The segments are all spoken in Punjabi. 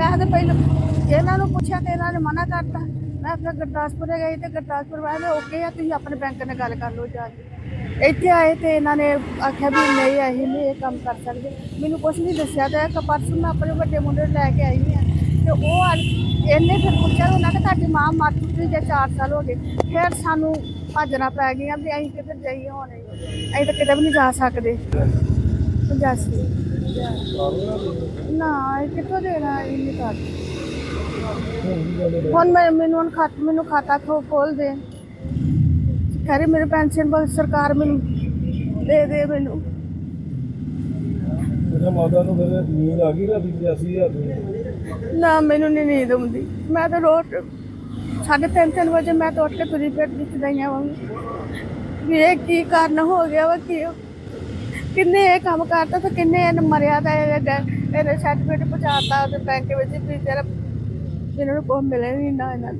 ਮੈਂ ਤਾਂ ਪਹਿਲਾਂ ਇਹਨਾਂ ਨੂੰ ਪੁੱਛਿਆ ਤੇ ਇਹਨਾਂ ਨੇ ਮਨਾ ਕਰਤਾ। ਮੈਂ ਫਿਰ ਗੁਰਦਾਸਪੁਰ ਗਈ ਤੇ ਗੁਰਦਾਸਪੁਰ ਵਾਲੇ ਓਕੇ ਆ ਤੁਸੀਂ ਆਪਣੇ ਬੈਂਕ ਨਾਲ ਗੱਲ ਕਰ ਲਓ ਜਾ ਕੇ। ਇੱਥੇ ਆਏ ਤੇ ਇਹਨਾਂ ਨੇ ਆਖਿਆ ਵੀ ਨਹੀਂ, ਅਸੀਂ ਨਹੀਂ ਇਹ ਕੰਮ ਕਰ ਸਕਦੇ। ਮੈਨੂੰ ਕੁਝ ਨਹੀਂ ਦੱਸਿਆ ਤੇ ਇੱਕ ਪਰਸੋਂ ਮੈਂ ਆਪਣੇ ਵੱਡੇ ਮੁੰਡੇ ਨੂੰ ਲੈ ਕੇ ਆਈ ਹਾਂ ਤੇ ਉਹ ਆ- ਇਹਨੇ ਫਿਰ ਪੁੱਛਿਆ ਉਹਨਾਂ ਕਿ ਤੁਹਾਡੀ ਮਾਂ ਮਰ ਚੁੱਕੀ ਜੇ 4 ਸਾਲ ਹੋ ਗਏ। ਫਿਰ ਸਾਨੂੰ ਭੱਜਣਾ ਪੈ ਗਿਆ ਵੀ ਅਸੀਂ ਕਿੱਧਰ ਜਾਈਏ ਹੁਣ? ਅਸੀਂ ਤਾਂ ਕਿਤੇ ਵੀ ਨਹੀਂ ਜਾ ਸਕਦੇ। 85 ਨਾ ਇਹ ਕਿੱਥੋਂ ਦੇਣਾ ਇੰਨੀ ਕਰ ਹੁਣ ਮੈਂ ਮੈਨੂੰ ਹੁਣ ਖਾਤ ਮੈਨੂੰ ਖਾਤਾ ਖੋ ਖੋਲ ਦੇ। ਕਰੇ ਮੇਰੇ ਪੈਨਸ਼ਨ ਬਸ ਸਰਕਾਰ ਮੈਨੂੰ ਦੇ ਦੇ ਮੈਨੂੰ। ਮੇਰਾ ਮਾਤਾ ਨੂੰ ਫਿਰ ਨੀਂਦ ਆ ਗਈ ਰਾਤੀ 85000 ਦੀ ਨਾ ਮੈਨੂੰ ਨਹੀਂ ਨੀਂਦ ਆਉਂਦੀ। ਮੈਂ ਤਾਂ ਰੋਜ਼ ਸਾਢੇ ਤਿੰਨ ਤਿੰਨ ਵਜੇ ਮੈਂ ਤਾਂ ਉੱਠ ਕੇ ਤੁਰੀ ਫਿਰਦੀ ਚਦਾਈਆਂ ਵਾਂਗ ਵੀ ਇਹ ਕੀ ਕਾਰਨ ਹੋ ਗਿਆ ਵਾ ਕੀ ਕਿੰਨੇ ਇਹ ਕੰਮ ਕਰਤਾ ਤੇ ਕਿੰਨੇ ਇਹਨੇ ਮਰਿਆ ਤਾਂ ਇਹ ਇਹਨੇ ਸਰਟੀਫਿਕੇਟ ਪਹੁੰਚਾਤਾ ਉਹਦੇ ਬੈਂਕ ਵਿੱਚ ਵੀ ਤੇਰਾ ਇਹਨਾਂ ਨੂੰ ਕੋਈ ਮਿਲੇ ਨਹੀਂ ਨਾ ਇਹਨਾਂ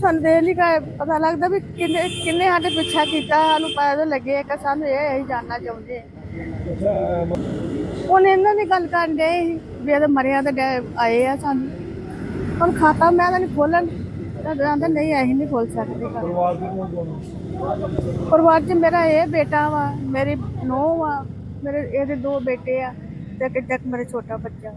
ਸਾਨੂੰ ਦੇ ਨਹੀਂ ਕਾ ਪਤਾ ਲੱਗਦਾ ਵੀ ਕਿੰਨੇ ਕਿੰਨੇ ਸਾਡੇ ਪਿੱਛਾ ਕੀਤਾ, ਸਾਨੂੰ ਪਤਾ ਲੱਗੇ ਕਿ ਸਾਨੂੰ ਇਹ ਅਸੀਂ ਜਾਣਨਾ ਚਾਹੁੰਦੇ ਹੁਣ ਇਹਨਾਂ ਦੀ ਗੱਲ ਕਰਨ ਦੇ ਵੀ ਇਹਦੇ ਮਰਿਆ ਤੇ ਗਏ ਆਏ ਆ ਸਾਨੂੰ। ਹੁਣ ਖਾਤਾ ਮੈਂ ਤਾਂ ਨਹੀਂ ਖੋਲਣ ਕਹਿੰਦਾ ਨਹੀਂ ਅਸੀਂ ਨਹੀਂ ਖੋਲ ਸਕਦੇ ਘਰ। ਪਰਿਵਾਰ ਦੇ ਕੋਲ ਕੋਣ ਪਰਿਵਾਰ 'ਚ ਮੇਰਾ ਇਹ ਬੇਟਾ ਵਾ ਮੇਰੀ ਨੂੰਹ ਵਾ ਮੇਰੇ ਇਹਦੇ ਦੋ ਬੇਟੇ ਆ ਤੇ ਇੱਕ ਇੱਕ ਮੇਰਾ ਛੋਟਾ ਬੱਚਾ।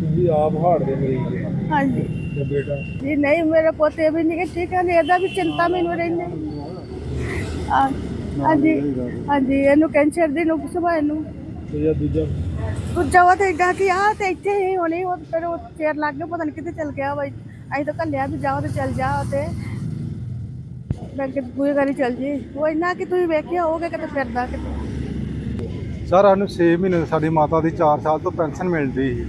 ਤੁਸੀਂ ਆਪ ਹਾਰਟ ਦੇ ਮਰੀਜ਼ ਹਾਂਜੀ। ਤੇ ਬੇਟਾ? ਜੀ ਨਹੀਂ ਮੇਰੇ ਪੋਤੇ ਵੀ ਨਹੀਂ ਠੀਕ ਹੈ ਇਹਦਾ ਵੀ ਚਿੰਤਾ ਮੈਨੂੰ ਰਹਿੰਦੀ। ਆ ਹਾਂਜੀ ਹਾਂਜੀ ਇਹਨੂੰ ਕੈਂਸਰ ਦੀ ਨੂੰ ਸੁਭਾ ਇਹਨੂੰ। ਤੇ ਜਾਂ ਦੂਜਾ? ਦੂਜਾ ਵਾ ਤੇ ਏਡਾ ਕਿ ਆ ਤੇ ਇੱਥੇ ਹੀ ਹੋਣੀ ਉਹ ਫਿਰ ਉਹ ਚੇਰ ਲੱਗ ਗਿਆ ਪਤਾ ਨਹੀਂ ਕਿੱਥੇ ਚਲ ਗਿਆ ਵਾ ਅਸੀਂ ਤਾਂ ਕੱਲਿਆ ਵੀ ਜਾਓ ਤੇ ਚੱਲ ਜਾ ਤੇ ਬੈਂਕ ਪੂਰੀ ਕਰੀ ਚੱਲ ਜੀ। ਉਹ ਇੰਨਾ ਕਿ ਤੁਸੀਂ ਵੇਖਿਆ ਹੋਗੇ ਕਿਤੇ ਫਿਰਦਾ ਕਿਤੇ। ਸਰ, ਸਾਨੂੰ 6 ਮਹੀਨੇ ਸਾਡੀ ਮਾਤਾ ਦੀ 4 ਸਾਲ ਤੋਂ ਪੈਨਸ਼ਨ ਮਿਲਦੀ ਸੀ।